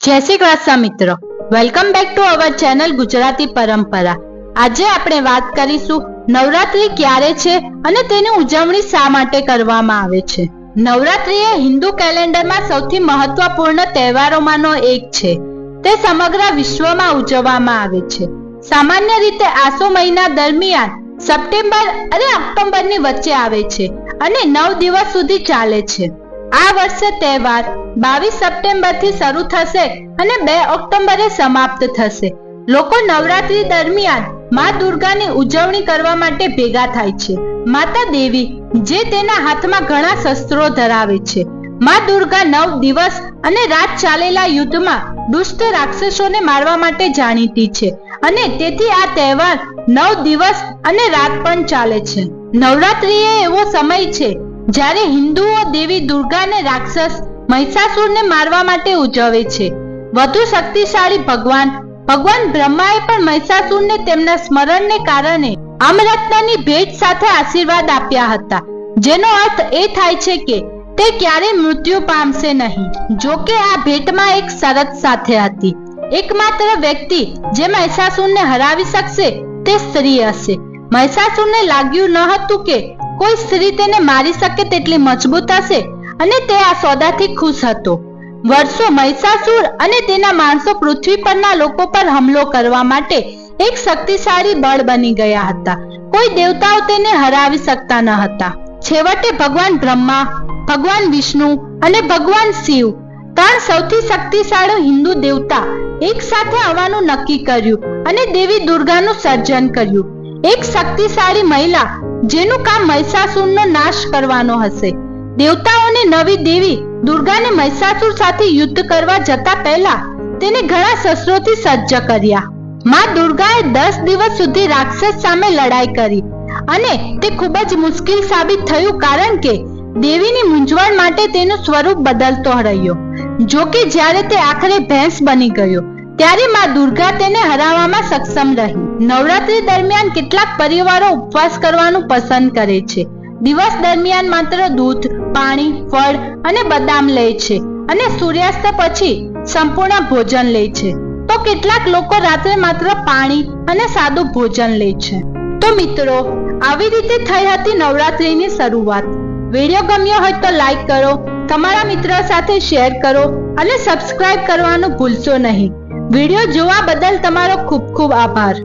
જય શ્રી કૃષ્ણ મિત્રો. Welcome back to our channel Gujarati Parampara. આજે આપણે વાત કરીશું નવરાત્રી ક્યારે છે અને તેની ઉજવણી શા માટે કરવામાં આવે છે. નવરાત્રી એ હિન્દુ કેલેન્ડરમાં સૌથી મહત્વપૂર્ણ તહેવારોમાંનો એક છે. તે સમગ્ર વિશ્વમાં ઉજવવામાં આવે છે. સામાન્ય રીતે આસો મહિના દરમિયાન સપ્ટેમ્બર અને ઓક્ટોબરની વચ્ચે આવે છે અને નવ દિવસ સુધી ચાલે છે. આ વર્ષે તહેવાર બાવીસ સપ્ટેમ્બરથી શરૂ થશે અને બે ઓક્ટોબરે સમાપ્ત થશે. લોકો નવરાત્રી દરમિયાન મા દુર્ગાની ઉજવણી કરવા માટે ભેગા થાય છે. માતા દેવી જે તેના હાથમાં ઘણા શસ્ત્રો ધરાવે છે. મા દુર્ગા નવ દિવસ અને રાત ચાલેલા યુદ્ધમાં દુષ્ટ રાક્ષસોને મારવા માટે જાણીતી છે અને તેથી આ તહેવાર નવ દિવસ અને રાત પણ ચાલે છે. નવરાત્રી એ એવો સમય છે જ્યારે હિન્દુઓ દેવી દુર્ગાને રાક્ષસ, મહિષાસુરને મારવા માટે ઉજવે છે. વધુ શક્તિશાળી ભગવાન ભગવાન બ્રહ્માએ પણ મહિષાસુરને તેમના સ્મરણને કારણે અમરત્નની ભેટ સાથે આશીર્વાદ આપ્યા હતા. જેનો અર્થ એ થાય છે કે તે ક્યારેય મૃત્યુ પામશે નહીં. જો કે આ ભેટમાં એક શરત સાથે હતી. એકમાત્ર વ્યક્તિ જે મહિષાસુરને હરાવી શકશે તે સ્ત્રી હશે. મહિષાસુરને લાગ્યું ન હતું કે કોઈ સ્ત્રી તેને મારી શકે તેટલી મજબૂત હશે? અને તે આ સોદાથી ખુશ હતો. વર્ષો મહિષાસુર અને તેના માણસો પૃથ્વી પરના લોકો પર હુમલો કરવા માટે એક શક્તિશાળી બળ બની ગયા હતા. કોઈ દેવતાઓ તેને હરાવી શકતા ન હતા. છેવટે ભગવાન બ્રહ્મા, ભગવાન વિષ્ણુ અને ભગવાન શિવ, ત્રણ સૌથી શક્તિશાળી હિન્દુ દેવતા એક સાથે આવવાનું નક્કી કર્યું અને દેવી દુર્ગાનું સર્જન કર્યું. એક શક્તિશાળી મહિલા જેનું કામ મહિષાસુરનો નાશ કરવાનો હશે. દેવતાઓની નવી દેવી દુર્ગાને મહિષાસુર સાથે યુદ્ધ કરવા જતા પહેલા તેને ઘણા શસ્ત્રોથી સજ્જ કર્યા. માં દુર્ગાએ દસ દિવસ સુધી રાક્ષસ સામે લડાઈ કરી અને તે ખૂબ જ મુશ્કેલ સાબિત થયું કારણ કે દેવીની મૂંઝવણ માટે તેનું સ્વરૂપ બદલતો રહ્યો. જો કે જ્યારે તે આખરે ભેંસ બની ગયો, ત્યારે માં દુર્ગા સક્ષમ રહી. નવરાત્રી દરમિયાન કેટલાક પરિવારો ઉપવાસ કરવાનું પસંદ કરે છે. દિવસ દરમિયાન માત્ર દૂધ, પાણી, ફળ અને બદામ લે છે અને સૂર્યાસ્ત પછી સંપૂર્ણ ભોજન લે છે. તો કેટલાક લોકો રાત્રે માત્ર પાણી અને સાદું ભોજન લે છે. તો મિત્રો, આવી રીતે થઈ હતી નવરાત્રીની શરૂઆત. વીડિયો ગમ્યો હોય તો લાઈક કરો, તમારા મિત્રો સાથે શેર કરો અને સબસ્ક્રાઇબ કરવાનું ભૂલશો નહીં. વીડિયો જોવા બદલ તમારો ખૂબ ખૂબ આભાર.